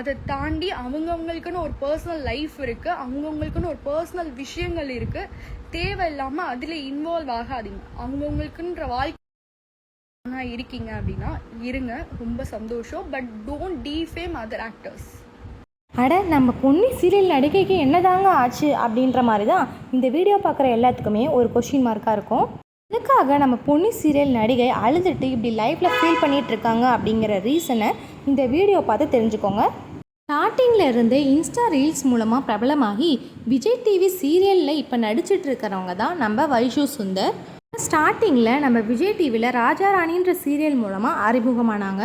அதை தாண்டி அவங்கவுங்களுக்குன்னு ஒரு பர்சனல் லைஃப் இருக்கு அவங்கவுங்களுக்குன்னு ஒரு பர்சனல் விஷயங்கள் இருக்கு. தேவையில்லாமல் அதுல இன்வால்வ் ஆகாதீங்க. அவங்கவுங்களுக்குன்ற வாழ்க்கை இருக்கீங்க அப்படின்னா இருங்க ரொம்ப சந்தோஷம். But don't defame other actors அட நம்ம பொன்னி சீரியல் நடிகைக்கு என்னதாங்க ஆச்சு அப்படின்ற மாதிரி தான் இந்த வீடியோ பார்க்குற எல்லாத்துக்குமே ஒரு கொஷின் மார்க்காக இருக்கும். இதுக்காக நம்ம பொன்னி சீரியல் நடிகை அழுதுட்டு இப்படி லைஃப்பில் ஃபீல் பண்ணிகிட்ருக்காங்க இருக்காங்க அப்படிங்கிற ரீசனை இந்த வீடியோ பார்த்து தெரிஞ்சுக்கோங்க. ஸ்டார்டிங்கில் இருந்து இன்ஸ்டா ரீல்ஸ் மூலமாக பிரபலமாகி விஜய் டிவி சீரியலில் இப்போ நடிச்சிட்டு இருக்கிறவங்க தான் நம்ம வைஷு சுந்தர். ஸ்டார்டிங்கில் நம்ம விஜய் டிவியில் ராஜா ராணின்ற சீரியல் மூலமாக அறிமுகமானாங்க.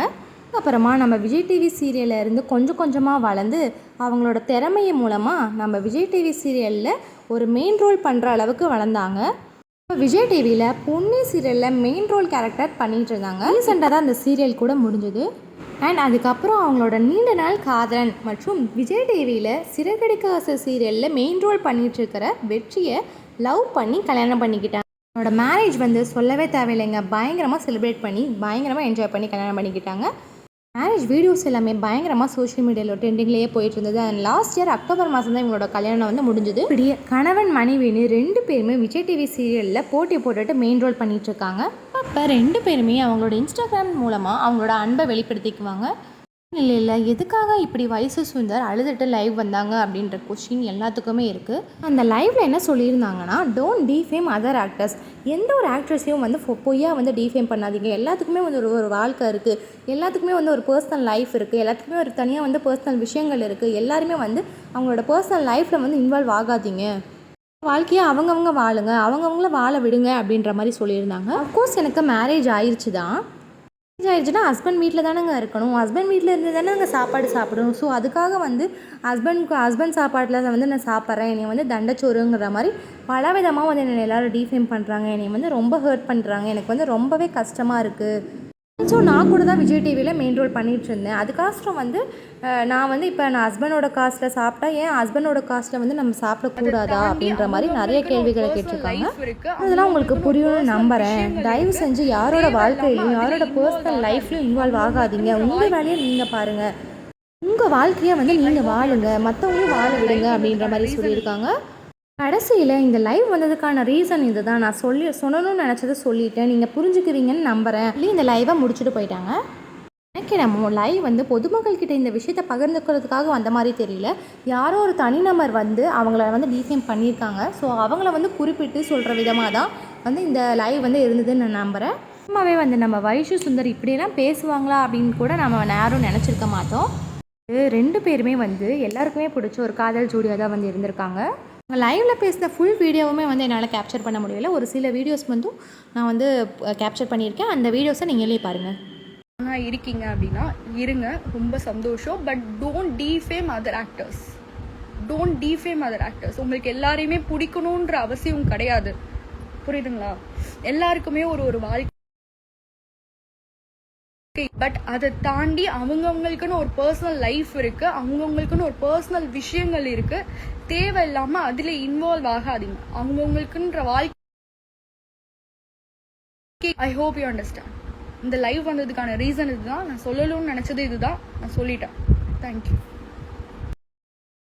அப்புறமா நம்ம விஜய் டிவி சீரியலில் இருந்து கொஞ்சம் கொஞ்சமாக வளர்ந்து அவங்களோட திறமைய மூலமாக நம்ம விஜய் டிவி சீரியலில் ஒரு மெயின் ரோல் பண்ணுற அளவுக்கு வளர்ந்தாங்க. இப்போ விஜய் டிவியில் பொன்னி சீரியலில் மெயின் ரோல் கேரக்டர் பண்ணிகிட்டு இருந்தாங்க ரீசெண்டாக தான் அந்த சீரியல் கூட முடிஞ்சது. அண்ட் அதுக்கப்புறம் அவங்களோட நீண்ட நாள் காதலன் மற்றும் விஜய் டிவியில் சிறகடிக்க சீரியலில் மெயின் ரோல் பண்ணிகிட்ருக்கிற வெற்றியை லவ் பண்ணி கல்யாணம் பண்ணிக்கிட்டாங்க. அவனோட மேரேஜ் வந்து சொல்லவே தேவையில்லைங்க. பயங்கரமாக செலிப்ரேட் பண்ணி பயங்கரமாக என்ஜாய் பண்ணி கல்யாணம் பண்ணிக்கிட்டாங்க. மேரேஜ் வீடியோஸ் எல்லாமே பயங்கரமாக சோஷியல் மீடியாவில் ட்ரெண்டிங்லேயே போயிட்டு இருந்தது. அண்ட் லாஸ்ட் இயர் அக்டோபர் மாதம் தான் இவங்களோட கல்யாணம் வந்து முடிஞ்சது. இப்படி கணவன் மனைவின்னு ரெண்டு பேருமே விஜய் டிவி சீரியலில் போட்டி போட்டுட்டு மெயின் ரோல் பண்ணிகிட்ருக்காங்க இருக்காங்க. அப்போ ரெண்டு பேருமே அவங்களோட இன்ஸ்டாகிராம் மூலமாக அவங்களோட அன்பை வெளிப்படுத்திக்குவாங்க. இல்லை இல்லை எதுக்காக இப்படி வயசு சுந்தர் அழுதுட்டு லைவ் வந்தாங்க அப்படின்ற கொஷின் எல்லாத்துக்குமே இருக்குது அந்த லைவில் என்ன சொல்லியிருந்தாங்கன்னா டோன்ட் டீஃபேம் அதர் ஆக்டர்ஸ் எந்த ஒரு ஆக்ட்ரஸையும் வந்து பொய்யாக வந்து டீஃபேம் பண்ணாதீங்க. எல்லாத்துக்குமே வந்து ஒரு ஒரு வாழ்க்கை இருக்குது எல்லாத்துக்குமே வந்து ஒரு பர்சனல் லைஃப் இருக்குது எல்லாத்துக்குமே ஒரு தனியாக வந்து பர்சனல் விஷயங்கள் இருக்குது எல்லாருமே வந்து அவங்களோட பர்சனல் லைஃப்பில் வந்து இன்வால்வ் ஆகாதீங்க. வாழ்க்கையை அவங்கவுங்க வாழுங்க அவங்கவுங்கள வாழ விடுங்க அப்படின்ற மாதிரி சொல்லியிருந்தாங்க. அஃப்கோர்ஸ் எனக்கு மேரேஜ் ஆயிடுச்சு தான் மேரேஜ் ஆயிடுச்சுன்னா ஹஸ்பண்ட் வீட்டில் தானேங்க இருக்கணும். ஹஸ்பண்ட் வீட்டில் இருந்து தானே அங்கே சாப்பாடு சாப்பிடணும். ஸோ அதுக்காக வந்து ஹஸ்பண்ட்க்கு ஹஸ்பண்ட் சாப்பாட்டில் வந்து நான் சாப்பிட்றேன். என்னை வந்து தண்டச்சோறுங்கிற மாதிரி பல விதமாக வந்து என்னை எல்லோரும் டீஃபேம் பண்ணுறாங்க என்னை வந்து ரொம்ப ஹர்ட் பண்ணுறாங்க எனக்கு வந்து ரொம்பவே கஷ்டமாக இருக்குது ஸோ நான் கூட தான் விஜய் டிவியில் மெயின் ரோல் பண்ணிட்டு இருந்தேன். அதுக்கோசரம் வந்து நான் வந்து இப்போ நான் ஹஸ்பண்டோட காஸ்ட்டில் சாப்பிட்டா ஏன் ஹஸ்பண்டோட காஸ்ட்டில் வந்து நம்ம சாப்பிடக்கூடாதா அப்படின்ற மாதிரி நிறைய கேள்விகளை கேட்டிருக்காங்க. அதெல்லாம் உங்களுக்கு புரியும்னு நம்புறேன். தயவு செஞ்சு யாரோட வாழ்க்கையிலையும் யாரோட பர்சனல் லைஃப்லையும் இன்வால்வ் ஆகாதீங்க. உங்கள் வேலையை நீங்கள் பாருங்கள் உங்கள் வாழ்க்கையை வந்து நீங்கள் வாழுங்க. மற்றவங்களையும் வாழ விடுங்க அப்படின்ற மாதிரி சொல்லியிருக்காங்க. கடைசியில் இந்த லைவ் வந்ததுக்கான ரீசன் இதுதான். நான் சொல்லி சொல்லணும்னு நினச்சதை சொல்லிட்டேன். நீங்கள் புரிஞ்சுக்கிறீங்கன்னு நம்புகிறேன் சொல்லி இந்த லைவை முடிச்சுட்டு போயிட்டாங்க. எனக்கு நம்ம லைவ் வந்து பொதுமக்கள் கிட்ட இந்த விஷயத்தை பகிர்ந்துக்கிறதுக்காக வந்த மாதிரி தெரியல. யாரோ ஒரு தனிநபர் வந்து அவங்கள வந்து டிஃபேம் பண்ணியிருக்காங்க. ஸோ அவங்கள வந்து குறிப்பிட்டு சொல்கிற விதமாக தான் வந்து இந்த லைவ் வந்து இருந்ததுன்னு நான் நம்புகிறேன் சும்மாவே வந்து நம்ம வைஷு சுந்தர் இப்படியெல்லாம் பேசுவாங்களா அப்படின்னு கூட நம்ம யாரும் நினச்சிருக்க மாட்டோம். இது ரெண்டு பேருமே வந்து எல்லாருக்குமே பிடிச்ச ஒரு காதல் ஜோடியாக தான் வந்து இருந்திருக்காங்க. லைவில் பேசின ஃபுல் வீடியோவுமே வந்து என்னால் கேப்சர் பண்ண முடியல. ஒரு சில வீடியோஸ் வந்து நான் வந்து கேப்சர் பண்ணியிருக்கேன். அந்த வீடியோஸை நீங்களே பாருங்கள் ஆனால் இருக்கீங்க அப்படின்னா இருங்க. ரொம்ப சந்தோஷம். But don't defame other actors don't defame other actors உங்களுக்கு எல்லாரையுமே பிடிக்கணுன்ற அவசியம் கிடையாது. புரியுதுங்களா? எல்லாருக்குமே ஒரு ஒரு வாழ்க்கை பட் அதை தாண்டி அவங்கவுங்களுக்குன்னு ஒரு பர்சனல் லைஃப் இருக்கு அவங்கவுங்களுக்குன்னு ஒரு பர்சனல் விஷயங்கள் இருக்கு. தேவையில்லாம அதுல இன்வால்வ் ஆகாதீங்க. அவங்கவுங்களுக்குன்ற வாழ்க்கை ஐ ஹோப் யூ அண்டர்ஸ்டாண்ட் இந்த லைவ் வந்ததுக்கான ரீசன் இதுதான். நான் சொல்லணும்னு நினச்சது இதுதான். நான் சொல்லிட்டேன். தேங்க்யூ